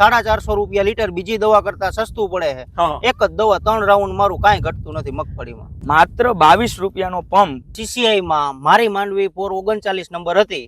સાડા ચારસો રૂપિયા લીટર બીજી દવા કરતા સસ્તું પડે છે. એક જ દવા ત્રણ રાઉન્ડ મારું કાંઈ ઘટતું નથી મગફળીમાં. માત્ર બાવીસ રૂપિયાનો પંપ. સીસીઆઈ માં મારી માંડવી પોર ઓગણચાલીસ નંબર હતી.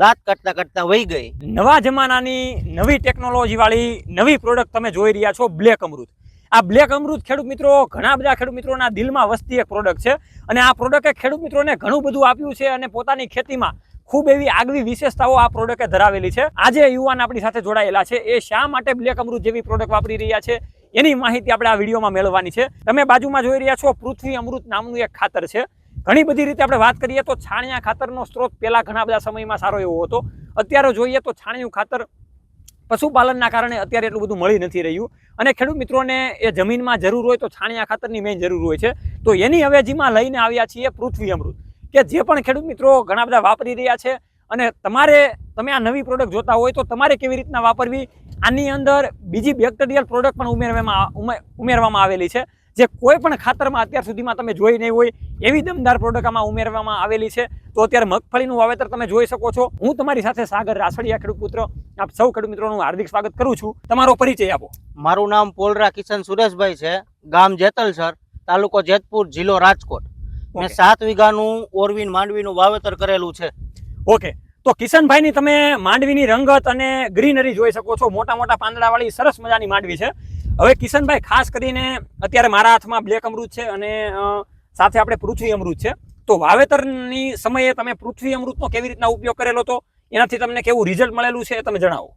દાંત કાઢતા કાઢતા વહી ગઈ. નવા જમાનાની નવી ટેકનોલોજી વાળી નવી પ્રોડક્ટ તમે જોઈ રહ્યા છો બ્લેક અમૃત આ બ્લેક અમૃત ખેડૂત મિત્રો ઘણા બધા ખેડૂત મિત્રોના દિલમાં વસતી એક પ્રોડક્ટ છે. અને આ પ્રોડક્ટે ખેડૂત મિત્રોને ઘણું બધું આપ્યું છે અને પોતાની ખેતીમાં ખૂબ એવી આગવી વિશેષતાઓ આ પ્રોડક્ટે ધરાવેલી છે. આજે યુવાન આપણી સાથે જોડાયેલા છે. એ શા માટે બ્લેક અમૃત જેવી પ્રોડક્ટ વાપરી રહ્યા છે? એની માહિતી આપણે આ વિડીયોમાં મેળવવાની છે. તમે બાજુમાં જોઈ રહ્યા છો, પૃથ્વી અમૃત નામનું એક ખાતર છે. ઘણી બધી રીતે આપણે વાત કરીએ તો છાણિયા ખાતરનો સ્ત્રોત પહેલાં ઘણા બધા સમયમાં સારો એવો હતો. અત્યારે જોઈએ તો છાણિયું ખાતર પશુપાલનના કારણે અત્યારે એટલું બધું મળી નથી રહ્યું. અને ખેડૂત મિત્રોને એ જમીનમાં જરૂર હોય તો છાણિયા ખાતરની મેઇન જરૂર હોય છે. તો એની અવેજીમાં લઈને આવ્યા છીએ પૃથ્વી અમૃત. કે જે પણ ખેડૂત મિત્રો ઘણા બધા વાપરી રહ્યા છે અને તમારે તમે આ નવી પ્રોડક્ટ જોતા હોય તો તમારે કેવી રીતના વાપરવી? આની અંદર બીજી બેક્ટેરિયલ પ્રોડક્ટ પણ ઉમેરવામાં ઉમે- ઉમેરવામાં આવેલી છે. જે કોઈ પણ ખાતરમાં અત્યાર સુધીમાં તમે જોઈ નહીં હોય, એવી દમદાર પ્રોડક્ટ આમાં ઉમેરવામાં આવેલી છે. તો અત્યારે મગફળીનું વાવેતર તમે જોઈ શકો છો. હું તમારી સાથે સાગર રાસડિયા, ખેડૂત પુત્ર, આપ સૌ ખેડૂત મિત્રોનું હાર્દિક સ્વાગત કરું છું. તમારો પરિચય આપો. મારું નામ પોલરા કિશન સુરેશભાઈ છે. ગામ જેતલસર તાલુકો જેતપુર, જિલ્લો રાજકોટ. મેં સાત વીઘાનું ઓરવીન માંડવીનું વાવેતર કરેલું છે. ઓકે તો કિશનભાઈની તમે માંડવીની રંગત અને ગ્રીનરી જોઈ શકો છો. મોટા મોટા પાંદડાવાળી સરસ મજાની માંડવી છે. હવે કિશનભાઈ ખાસ કરીને અત્યારે મારા હાથમાં બ્લેક અમૃત છે અને સાથે આપણે પૃથ્વી અમૃત છે. તો વાવેતરની સમયે તમે પૃથ્વી અમૃતનો કેવી રીતના ઉપયોગ કરેલો હતો? એનાથી તમને કેવું રિઝલ્ટ મળેલું છે તમે જણાવો.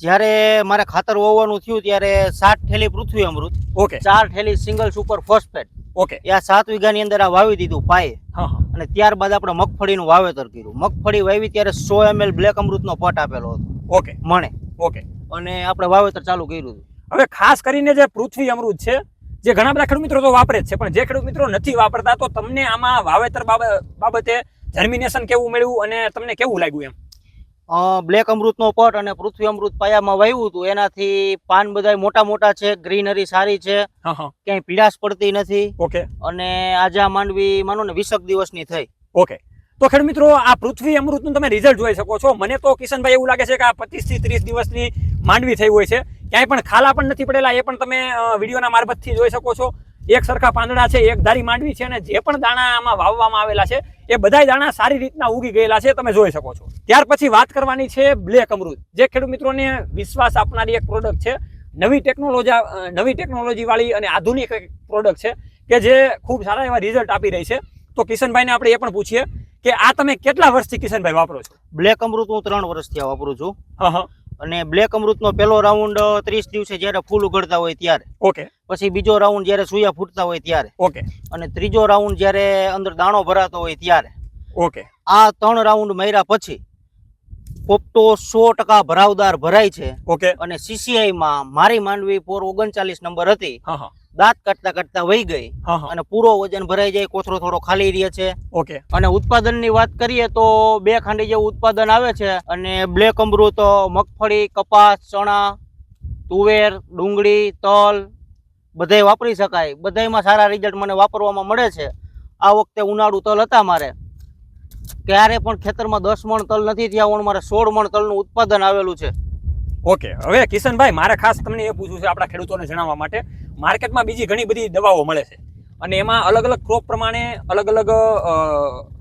જ્યારે મારે ખાતર હોવાનું થયું ત્યારે સાત ઠેલી પૃથ્વી અમૃત ઓકે ચાર ઠેલી સિંગલ સુપર ફોસ્ફેટ ઓકે. આ સાત વીઘાની અંદર આ વાવી દીધું પાયે. અને ત્યારબાદ આપણે મગફળીનું વાવેતર કર્યું. મગફળી વાવી ત્યારે સો એમએલ બ્લેક અમૃતનો પટ આપેલો હતો. ઓકે. મણે. ઓકે. અને આપણે વાવેતર ચાલુ કર્યું હતું. હવે ખાસ કરીને જે પૃથ્વી અમૃત છે જે ઘણા બધા ખેડૂત મિત્રો તો વાપરે જ છે પણ જે ખેડૂત મિત્રો નથી વાપરતા તો તમને આમાં વાવેતર બાબ- બાબતે જર્મિનેશન કેવું મળ્યું અને તમને કેવું લાગ્યું એમ? બ્લેક અમૃતનો પટ અને પૃથ્વી અમૃત પાયામાં વાવ્યું હતું. એનાથી પાન બધાય મોટા મોટા છે ગ્રીનરી સારી છે ક્યાંય પીડાશ પડતી નથી ઓકે. અને આજે આ માંડવી માનો ને વીસક દિવસની થઈ. ઓકે. તો ખેડ મિત્રો આ પૃથ્વી અમૃતનું તમે રિઝલ્ટ જોઈ શકો છો. મને તો કિશનભાઈ એવું લાગે છે કે આ પચીસથી ત્રીસ દિવસની માંડવી થઈ હોય છે. ક્યાંય પણ ખાલા પણ નથી પડેલા એ પણ તમે વિડીયોના મારફતથી જોઈ શકો છો. એક સરખા પાંદડા છે એક ધારી માંડવી છે અને જે પણ દાણા આમાં વાવવામાં આવેલા છે એ બધાય દાણા સારી રીતના ઉગી ગયેલા છે તમે જોઈ શકો છો. ત્યાર પછી વાત કરવાની છે બ્લેક અમૃત. જે ખેડૂત મિત્રોને વિશ્વાસ આપનારી એક પ્રોડક્ટ છે નવી ટેકનોલોજી નવી ટેકનોલોજીવાળી અને આધુનિક એક પ્રોડક્ટ છે કે જે ખૂબ સારા એવા રિઝલ્ટ આપી રહી છે. તો કિશનભાઈને આપણે એ પણ પૂછીએ કે આ તમે કેટલા વર્ષથી કિશનભાઈ વાપરો છો? બ્લેક અમૃત હું ત્રણ વર્ષથી વાપરું છું. હા હા. અને બ્લેક અમૃતનો પહેલો રાઉન્ડ ત્રીસ દિવસે જ્યારે ફૂલ ઉગડતા હોય ત્યારે. ઓકે. પછી બીજો રાઉન્ડ જ્યારે સુયા ફૂટતા હોય ત્યારે. ઓકે. અને ત્રીજો રાઉન્ડ જ્યારે અંદર દાણો ભરાતો હોય ત્યારે. ઓકે. આ ત્રણ રાઉન્ડ માર્યા પછી પોપટો સો ટકા ભરાવદાર ભરાય છે. ઓકે. અને સીસીઆઈ માં મારી માંડવી પોર ઓગણચાલીસ નંબર હતી. દાંત કાઢતા કાઢતા વહી ગઈ અને પૂરો વજન ભરાઈ જાય કોથરો થોડો ખાલી રહે છે. ઓકે. અને ઉત્પાદનની વાત કરીએ તો બે ખાંડી જેવું ઉત્પાદન આવે છે અને બ્લેક અમૃત મગફળી કપાસ ચણા તુવેર ડુંગળી તલ બધાય વાપરી શકાય. બધાયમાં સારા રિઝલ્ટ મને વાપરવામાં મળે છે. આ વખતે ઉનાળુ તલ હતા મારે. ક્યારે પણ ખેતરમાં દસ મણ તલ નથી થયા પણ મારે સોળ મણ તલનું ઉત્પાદન આવેલું છે. ઓકે. હવે કિશનભાઈ મારે ખાસ તમને એ પૂછવું છે આપણા ખેડૂતોને જણાવવા માટે માર્કેટમાં બીજી ઘણી બધી દવાઓ મળે છે. અને એમાં અલગ અલગ ક્રોપ પ્રમાણે અલગ અલગ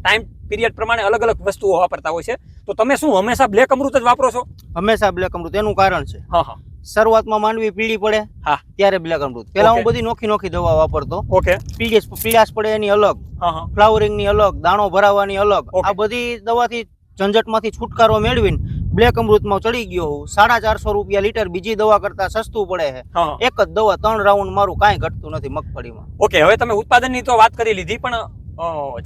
ટાઈમ પીરિયડ પ્રમાણે અલગ અલગ વસ્તુઓ વાપરતા હોય છે. તો તમે શું હંમેશા બ્લેક અમૃત જ વાપરો છો? હંમેશા બ્લેક અમૃત એનું કારણ છે. હા હા. શરૂઆતમાં માંડવી પીળી પડે હા. ત્યારે બ્લેક અમૃત. પેલા હું બધી નોખી નોખી દવા વાપરતો. ઓકે પીળીસ પીળાશ પડે એની અલગ. હા હા. ફ્લાવરિંગની અલગ દાણો ભરાવાની અલગ. આ બધી દવાથી ઝંઝટમાંથી છુટકારો મેળવીને બ્લેક અમૃતમાં ચડી ગયો હું સાડા ચારસો રૂપિયા લીટર બીજી દવા કરતા સસ્તું પડે છે. એક જ દવા ત્રણ રાઉન્ડ મારું કાંઈ ઘટતું નથી મગફળીમાં. ઓકે હવે તમે ઉત્પાદનની તો વાત કરી લીધી પણ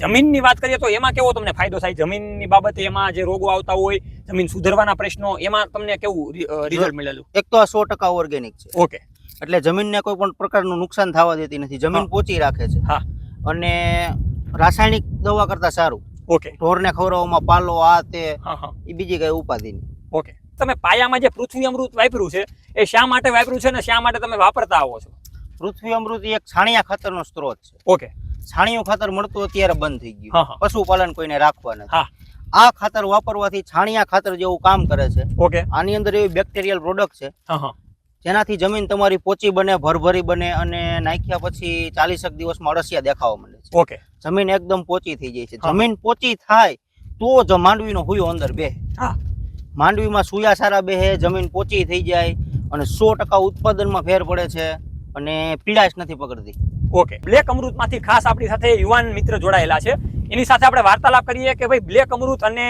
જમીનની વાત કરીએ તો એમાં કેવો તમને ફાયદો થાય? જમીનની બાબતે એમાં જે રોગો આવતા હોય જમીન સુધારવાના પ્રશ્નો એમાં તમને કેવું રિઝલ્ટ મળેલું? એક તો આ સો ટકા ઓર્ગેનિક છે. ઓકે. એટલે જમીનને કોઈ પણ પ્રકારનું નુકસાન થવા દેતી નથી. જમીન. પોચી રાખે છે. હા. અને રાસાયણિક દવા કરતા સારું. ઓકે ઢોરને ખવડાવવામાં પાલો આ તે એ બીજી કઈ ઉપાધિ નહીં. ઓકે તમે પાયામાં જે પૃથ્વી અમૃત વાપર્યું છે એ શા માટે વાપર્યું છે ને શા માટે તમે વાપરતા આવો છો? પૃથ્વી અમૃત એક છાણિયા ખાતરનો સ્ત્રોત છે. ઓકે છાણિયું ખાતર મળતું અત્યારે બંધ થઈ ગયું. પશુપાલન કોઈને રાખવા નથી. આ ખાતર વાપરવાથી છાણિયા ખાતર જેવું કામ કરે છે. ઓકે આની અંદર એવી બેક્ટેરિયલ પ્રોડક્ટ છે. જેનાથી જમીન તમારી પોચી બને ભરભરી બને અને નાખ્યા પછી ચાલીસેક દિવસમાં અળસિયા દેખાવા માંડે છે. ઓકે જમીન એકદમ પોચી થઈ જાય છે. જમીન પોચી થાય તો જ માંડવીનો હુયો અંદર બે હા. માંડવીમાં સુયા સારા બેહે જમીન પોચી થઈ જાય અને સો ટકા ઉત્પાદનમાં ફેર પડે છે અને પીડાશ નથી પકડતી. ઓકે. બ્લેક અમૃતમાંથી ખાસ આપણી સાથે યુવાન મિત્ર જોડાયેલા છે. એની સાથે આપણે વાર્તાલાપ કરીએ કે ભાઈ બ્લેક અમૃત અને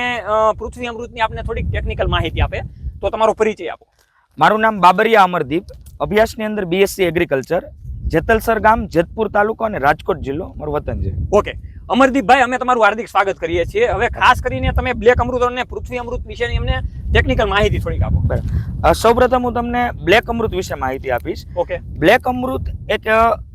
પૃથ્વી અમૃતની આપણે થોડીક ટેકનિકલ માહિતી આપે. તો તમારો પરિચય આપો. મારું નામ બાબરિયા અમરદીપ. અભ્યાસની અંદર બીએસસી એગ્રીકલ્ચર જેતલસર ગામ, જેતપુર તાલુકો અને રાજકોટ જિલ્લો, મારું વતન છે. ઓકે. અમરદીપભાઈ, અમે તમારું હાર્દિક સ્વાગત કરીએ છીએ. હવે ખાસ કરીને તમે બ્લેક અમૃત અને પૃથ્વી અમૃત વિશેની અમને ટેકનિકલ માહિતી થોડીક આપો. બરાબર. સૌપ્રથમ હું તમને બ્લેક અમૃત વિશે માહિતી આપીશ. ઓકે. બ્લેક અમૃત એક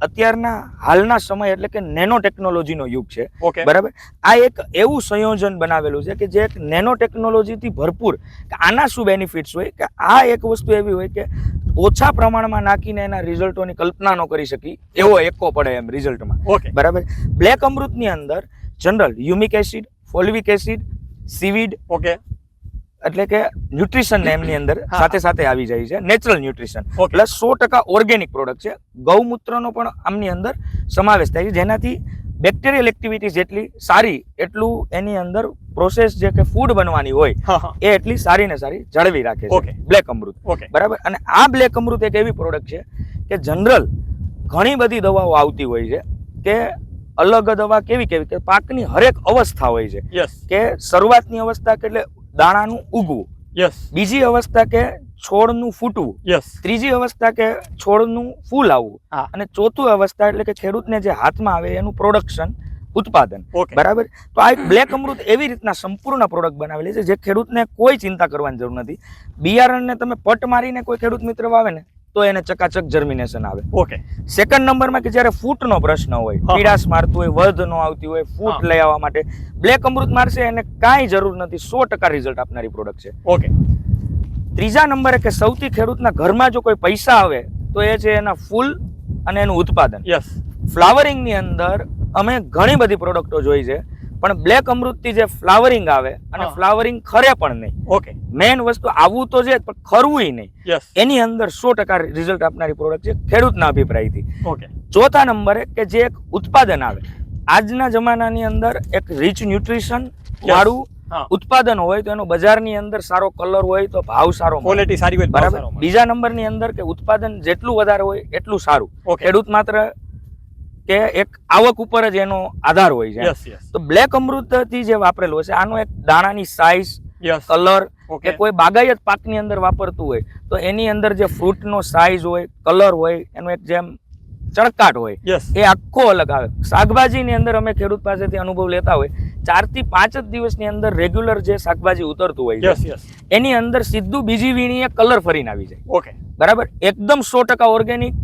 અત્યારના હાલના સમય એટલે કે નેનો ટેકનોલોજીનો યુગ છે. ઓકે. બરાબર? આ એક એવું સંયોજન બનાવેલું છે કે જે એક નેનો ટેકનોલોજીથી ભરપૂર આના શું બેનિફિટ્સ હોય કે આ એક વસ્તુ એવી હોય કે ઓછા પ્રમાણમાં નાખીને એના રિઝલ્ટોની કલ્પના ન કરી શકી એવો એકો પડે એમ રિઝલ્ટમાં. ઓકે. બરાબર? બ્લેક અમૃતની અંદર general humic acid fulvic acid seaweed okay. એટલે કે ન્યુટ્રિશન એમની અંદર સાથે સાથે આવી જાય છે નેચરલ ન્યુટ્રિશન પ્લસ સો ટકા ઓર્ગેનિક પ્રોડક્ટ છે. ગૌમૂત્રનો પણ આમની અંદર સમાવેશ થાય છે. જેનાથી બેક્ટેરિયલ એક્ટિવિટી જેટલી સારી એટલું એની અંદર પ્રોસેસ જે કે ફૂડ બનવાની હોય એ એટલી સારી ને સારી જાળવી રાખે. છે. બ્લેક અમૃત. બરાબર? અને આ બ્લેક અમૃત એક એવી પ્રોડક્ટ છે કે જનરલ ઘણી બધી દવાઓ આવતી હોય છે કે અલગ દવા કેવી કેવી? કે પાકની હરેક અવસ્થા હોય છે. કે શરૂઆતની અવસ્થા કે એટલે દાણાનું ઉગવું. યસ બીજી અવસ્થા કે છોડનું ફૂટવું. યસ ત્રીજી અવસ્થા કે છોડનું ફૂલ આવવું. અને ચોથું અવસ્થા એટલે કે ખેડૂતને જે હાથમાં આવે એનું પ્રોડક્શન ઉત્પાદન. બરાબર? તો આ એક બ્લેક અમૃત એવી રીતના સંપૂર્ણ પ્રોડક્ટ બનાવેલી છે જે ખેડૂતને કોઈ ચિંતા કરવાની જરૂર નથી. બિયારણને તમે પટ મારીને કોઈ ખેડૂત મિત્ર વાવે ને તો એને ચકાચક જર્મિનેશન આવે. ઓકે સેકન્ડ નંબરમાં કે જ્યારે ફૂટનો પ્રશ્ન હોય પીડાસ મારતું હોય વધ ન આવતી હોય ફૂટ. લઈ આવવા માટે બ્લેક અમૃત મારશે એને કાંઈ જરૂર નથી સો ટકા રિઝલ્ટ આપનારી પ્રોડક્ટ છે. ઓકે ત્રીજા નંબરે કે સૌથી ખેડૂતના ઘરમાં જો કોઈ પૈસા આવે તો એ છે એના ફૂલ અને એનું ઉત્પાદન. યસ ફ્લાવરિંગની અંદર અમે ઘણી બધી પ્રોડક્ટો જોઈ છે. પણ બ્લેક અમૃતથી જે ફ્લાવરિંગ આવે અને ફ્લાવરિંગ ખરે પણ નહીં. ઓકે મેઇન વસ્તુ આવવું તો છે પણ ખરવું નહીં. એની અંદર સો ટકા રિઝલ્ટ આપનારી પ્રોડક્ટ છે ખેડૂતના અભિપ્રાયથી. ઓકે ચોથા નંબરે કે જે એક ઉત્પાદન આવે. આજના જમાનાની અંદર એક રીચ ન્યુટ્રિશન વાળું ઉત્પાદન હોય તો એનો બજારની અંદર સારો કલર હોય તો ભાવ સારો ક્વોલિટી સારી હોય બરાબર? બીજા નંબરની અંદર કે ઉત્પાદન જેટલું વધારે હોય એટલું સારું. ખેડૂત માત્ર કે એક આવક ઉપર જ એનો આધાર હોય છે. તો બ્લેક અમૃતથી જે વાપરેલું હશે આનો એક દાણાની સાઇઝ કલર કે કોઈ બાગાયત પાકની અંદર વાપરતું હોય તો એની અંદર જે ફ્રૂટનો સાઇઝ હોય કલર હોય એનો એક જેમ ચળકાટ હોય એ આખો અલગ આવે. શાકભાજીની અંદર અમે ખેડૂત પાસેથી અનુભવ લેતા હોય ચારથી પાંચ જ દિવસની અંદર રેગ્યુલર જે શાકભાજી ઉતરતું હોય છે એની અંદર સીધું બીજી વીણીએ કલર ફરીને આવી જાય. ઓકે બરાબર? એકદમ સો ટકા ઓર્ગેનિક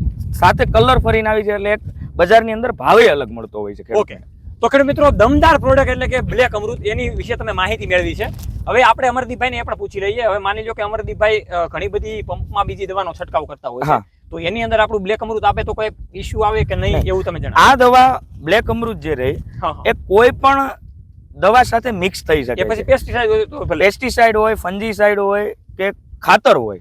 સાથે કલર ફરીને આવી જાય એટલે એક બજારની અંદર ભાવે અલગ મળતો હોય છે ઓકે. તો ખેડૂત મિત્રો દમદાર પ્રોડક્ટ એટલે કે બ્લેક અમૃત એની વિશે તમે માહિતી મેળવી છે. હવે આપણે અમરદીપભાઈને એ પણ પૂછી લઈએ. હવે માની લો કે અમરદીપભાઈ ઘણી બધી પંપમાં બીજી દવાનો છંટકાવ કરતા હોય છે. તો એની અંદર આપણું બ્લેક અમૃત આપે તો કોઈ ઇશ્યુ આવે કે નહીં. એવું તમે જણાવો. આ દવા બ્લેક અમૃત જે રહી. એ કોઈ પણ દવા સાથે મિક્સ થઈ શકે પછી પેસ્ટિસાઇડ હોય તો પેસ્ટિસાઇડ હોય ફંજીસાઇડ હોય કે ખાતર હોય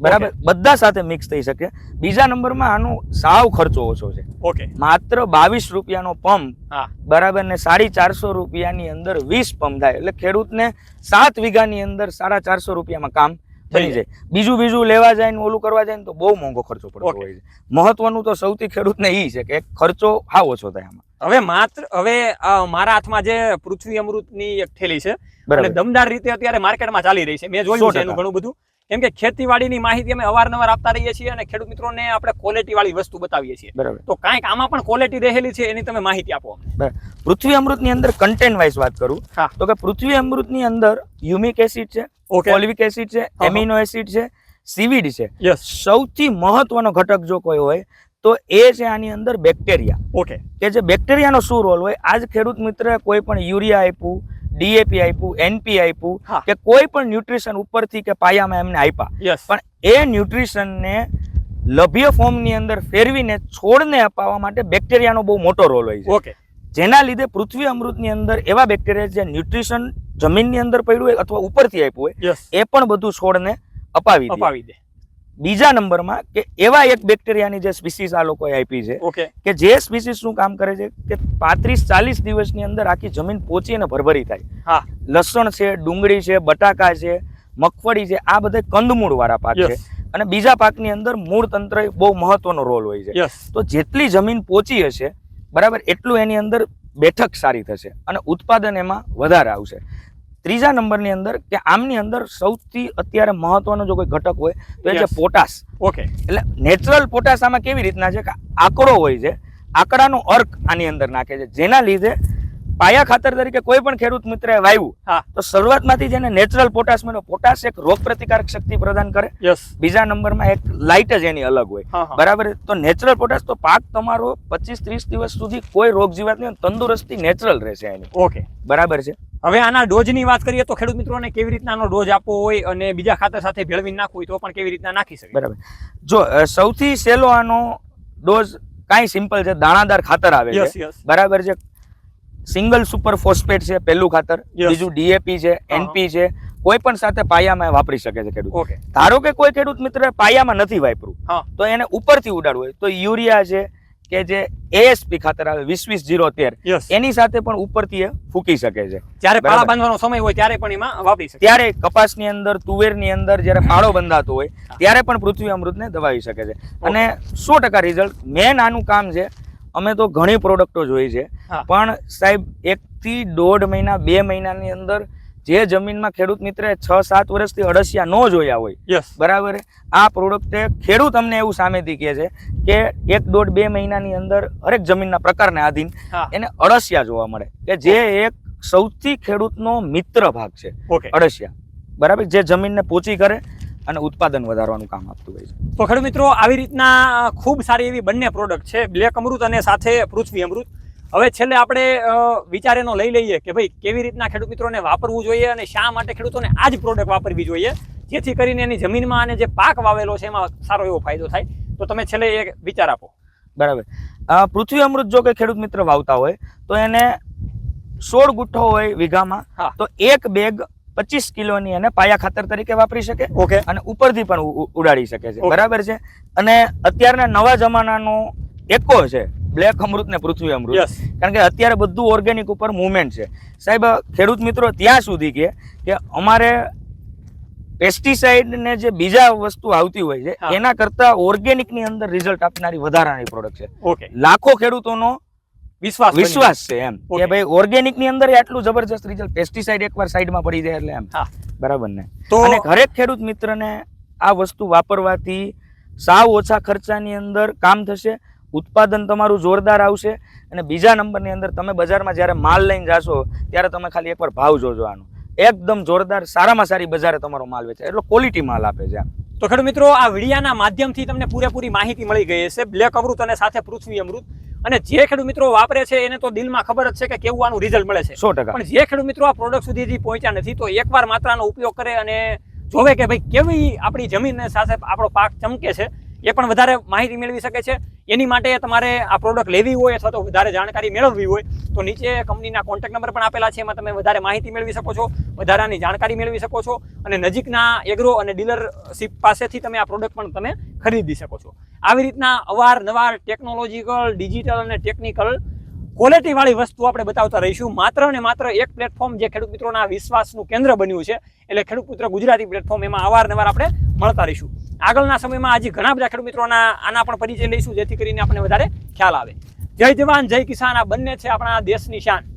બરાબર? બધા સાથે મિક્સ થઈ શકે. બીજા નંબરમાં આનો સાવ ખર્ચો ઓછો છે. ઓકે માત્ર બાવીસ રૂપિયાનો પંપ બરાબર ને સાડી ચારસો રૂપિયાની અંદર વીસ પંપ થાય. એટલે ખેડૂતને સાત વીઘાની અંદર સાડા ચારસો રૂપિયામાં કામ થઈ જાય. બીજું બીજું લેવા જાય ને ઓલું કરવા જાય ને તો બહુ મોંઘો ખર્ચો પડતો. હોય છે. મહત્વનું તો સૌથી ખેડૂતને એ છે કે ખર્ચો હા ઓછો થાય આમાં. હવે માત્ર હવે મારા હાથમાં જે પૃથ્વી અમૃતની એક થેલી છે અને દમદાર રીતે અત્યારે માર્કેટમાં ચાલી રહી છે. મેં જોયું છે એનું ઘણું બધું. કેમ કે ખેતીવાડીની માહિતી અમે અવારનવાર આપતા રહીએ છીએ અને ખેડૂત મિત્રોને આપણે ક્વોલિટી વાળી વસ્તુ બતાવીએ છીએ. બરાબર. તો કાંઈક આમાં પણ ક્વોલિટી રહેલી છે એની તમે માહિતી આપો બરાબર. પૃથ્વી અમૃતની અંદર કન્ટેન્ટ વાઇઝ વાત કરું હા. તો કે પૃથ્વી અમૃતની અંદર યુમિક એસિડ છે ઓકે એસિડ છે એમિનો એસિડ છે સીવીડ છે. સૌથી મહત્વનો ઘટક જો કોઈ હોય તો એ છે આની અંદર બેક્ટેરિયા ઓકે કે જે બેક્ટેરિયાનો શું રોલ હોય? આજ ખેડૂત મિત્ર કોઈ પણ યુરિયા આપ્યું ડીએપી આપ્યું એનપી આપ્યું કે કોઈ પણ ન્યુટ્રિશન ઉપરથી કે પાયામાં એમને આપ્યા. પણ એ ન્યુટ્રિશનને લભ્ય ફોર્મની અંદર ફેરવીને છોડને અપાવવા માટે બેક્ટેરિયાનો બહુ મોટો રોલ હોય છે. ઓકે જેના લીધે પૃથ્વી અમૃતની અંદર એવા બેક્ટેરિયા જે ન્યુટ્રિશન જમીનની અંદર પડ્યું હોય અથવા ઉપરથી આપ્યું હોય એ પણ બધું છોડને અપાવી અપાવી દે. બીજા નંબરમાં કે એવા એક બેક્ટેરિયાની જે સ્પીસીસ આ લોકોએ આપી છે કે જે સ્પીસીસ શું કામ કરે છે કે પાંત્રીસ ચાલીસ દિવસની અંદર આખી જમીન પોચીને અને ભરભરી થાય. હા. લસણ છે ડુંગળી છે બટાકા છે મગફળી છે આ બધા કંદમૂળ વાળા પાક છે. અને બીજા પાકની અંદર મૂળ તંત્ર બહુ મહત્વનો રોલ હોય છે. તો જેટલી જમીન પોચી હશે બરાબર એટલું એની અંદર બેઠક સારી થશે અને ઉત્પાદન એમાં વધારે આવશે. ત્રીજા નંબરની અંદર કે આમની અંદર સૌથી અત્યારે મહત્વનો જો કોઈ ઘટક હોય તો એ છે. પોટાશ ઓકે એટલે નેચરલ પોટાશ આમાં કેવી રીતના છે કે આંકડો હોય છે આંકડાનો અર્ક આની અંદર નાખે છે જેના લીધે પાયા ખાતર તરીકે કોઈ પણ ખેડૂત મિત્રએ વાવ્યું હા. તો શરૂઆતમાંથી જેને નેચરલ પોટાશ મળ્યો. પોટાશ એક રોગ પ્રતિકારક શક્તિ પ્રદાન કરે. બીજા નંબરમાં એક લાઇટ જ એની અલગ હોય. બરાબર? તો નેચરલ પોટાશ તો પાક તમારો પચીસ ત્રીસ દિવસ સુધી કોઈ રોગ જીવાત નહીં તંદુરસ્તી નેચરલ રહેશે એની. ઓકે બરાબર છે? હવે આના ડોઝની વાત કરીએ તો ખેડૂત મિત્રોને કેવી રીતના આનો ડોઝ આપવો હોય અને બીજા ખાતર સાથે ભેળવી નાખવું હોય તો પણ કેવી રીતના નાખી શકે બરાબર. જો સૌથી સહેલો આનો ડોઝ કાંઈ સિમ્પલ છે દાણાદાર ખાતર આવે છે. બરાબર છે? સિંગલ સુપર ફોસ્ફેટ છે પહેલું ખાતર બીજું ડીએપી છે એનપી છે કોઈ પણ સાથે પાયામાં વાપરી શકે છે ખેડૂત. ધારો કે કોઈ ખેડૂત મિત્ર પાયામાં નથી વાપરું તો એને ઉપરથી ઉડાડવું હોય. તો યુરિયા છે કે જે એએસપી ખાતર આવે વીસ વીસ જીરો તેર એની સાથે પણ ઉપરથી એ ફૂંકી શકે છે. જ્યારે. પાળા બાંધવાનો સમય હોય ત્યારે પણ એમાં વાપરી શકે. ત્યારે કપાસની અંદર તુવેરની અંદર જ્યારે પાળો બંધાતો હોય ત્યારે પણ પૃથ્વી અમૃતને દબાવી શકે છે. અને સો ટકા રિઝલ્ટ મેન આનું કામ છે અમે તો ઘણી પ્રોડક્ટો જોઈ છે. પણ સાહેબ એક થી દોઢ મહિના બે મહિનાની અંદર જે જમીનમાં ખેડૂત મિત્રે છ સાત વર્ષથી અળસિયા ન જોયા હોય યસ બરાબર? આ પ્રોડક્ટે ખેડૂત અમને એવું સામેથી કહે છે કે એક દોઢ બે મહિનાની અંદર હરેક જમીનના પ્રકારને આધીન એને અળસિયા જોવા મળે. કે જે એક સૌથી ખેડૂતનો મિત્ર ભાગ છે અડસિયા અળસિયા. બરાબર? જે જમીનને પોચી કરે અને ઉત્પાદન વધારવાનું કામ આપતું હોય છે. તો ખેડૂત મિત્રો આવી રીતના ખૂબ સારી એવી બંને પ્રોડક્ટ છે બ્લેક અમૃત અને સાથે પૃથ્વી અમૃત. હવે છેલ્લે આપણે વિચાર એનો લઈ લઈએ કે ભાઈ કેવી રીતના ખેડૂત મિત્રોને વાપરવું જોઈએ અને શા માટે ખેડૂતોને આ જ પ્રોડક્ટ વાપરવી જોઈએ જેથી કરીને એની જમીનમાં અને જે પાક વાવેલો છે એમાં સારો એવો ફાયદો થાય. તો તમે છેલ્લે એક વિચાર આપો. બરાબર. પૃથ્વી અમૃત જો કે ખેડૂત મિત્ર વાવતા હોય તો એને સોળ ગુઠ્ઠો હોય વીઘામાં. હા. તો એક બેગ પચીસ કિલોની એને પાયા ખાતર તરીકે વાપરી શકે ઓકે. અને ઉપરથી પણ ઉડાડી શકે છે. બરાબર છે? અને અત્યારના નવા જમાનાનો એકો છે બ્લેક અમૃત ને પૃથ્વી અમૃત. કારણ કે અત્યારે બધું ઓર્ગેનિક ઉપર મુવમેન્ટ છે. સાહેબ ખેડૂત મિત્રો ત્યાં સુધી કે કે અમારે પેસ્ટિસાઇડ ને જે બીજા વસ્તુ આવતી હોય છે એના કરતા ઓર્ગેનિકની અંદર રિઝલ્ટ આપનારી વધારાની પ્રોડક્ટ છે. લાખો ખેડૂતોનો વિશ્વાસ વિશ્વાસ છે એમ. કે ભાઈ ઓર્ગેનિકની અંદર આટલું જબરજસ્ત રિઝલ્ટ પેસ્ટિસાઇડ એકવાર સાઈડમાં પડી જાય એટલે એમ. બરાબર ને? તો અને હરેક ખેડૂત મિત્રને આ વસ્તુ વાપરવાથી સાવ ઓછા ખર્ચાની અંદર કામ થશે ઉત્પાદન તમારું જોરદાર આવશે અને બીજા નંબરની અંદર તમે બજારમાં જ્યારે માલ લઈને જાશો ત્યારે તમે ખાલી એકવાર ભાવ જોજો આનો. એકદમ જોરદાર સારામાં સારી બજારે તમારો માલ વેચાય. એટલે ક્વોલિટી માલ આપે છે તો ખેડૂત મિત્રો આ વિડિયાના માધ્યમથી તમને પૂરેપૂરી માહિતી મળી ગઈ હશે. બ્લેક અમૃત અને સાથે પૃથ્વી અમૃત. અને જે ખેડૂત મિત્રો વાપરે છે એને તો દિલમાં ખબર જ છે કે કેવું આનું રિઝલ્ટ મળે છે. સો ટકા. પણ જે ખેડૂત મિત્રો આ પ્રોડક્ટ સુધી હજી પહોંચ્યા નથી તો એકવાર માત્રાનો ઉપયોગ કરે અને જોવે કે ભાઈ કેવી આપણી જમીન સાથે આપણો પાક ચમકે છે એ પણ વધારે માહિતી મેળવી શકે છે. એની માટે તમારે આ પ્રોડક્ટ લેવી હોય અથવા તો વધારે જાણકારી મેળવવી હોય, તો નીચે કંપનીના કોન્ટેક્ટ નંબર પણ આપેલા છે. એમાં તમે વધારે માહિતી મેળવી શકો છો, વધારાની જાણકારી મેળવી શકો છો અને નજીકના એગ્રો અને ડીલરશીપ પાસેથી તમે આ પ્રોડક્ટ પણ તમે ખરીદી શકો છો. આવી રીતના અવારનવાર ટેકનોલોજીકલ ડિજિટલ અને ટેકનિકલ ક્વોલિટીવાળી વસ્તુ આપણે બતાવતા રહીશું. માત્ર ને માત્ર એક પ્લેટફોર્મ જે ખેડૂત મિત્રોના વિશ્વાસનું કેન્દ્ર બન્યું છે, એટલે ખેડૂત મિત્ર ગુજરાતી પ્લેટફોર્મ એમાં અવારનવાર આપણે મળતા રહીશું. આગળના સમયમાં હજી ઘણા બધા ખેડૂત મિત્રોના આના પણ પરિચય લઈશું, જેથી કરીને આપણને વધારે ખ્યાલ આવે. જય જવાન, જય કિસાન, આ બંને છે આપણા દેશની શાન.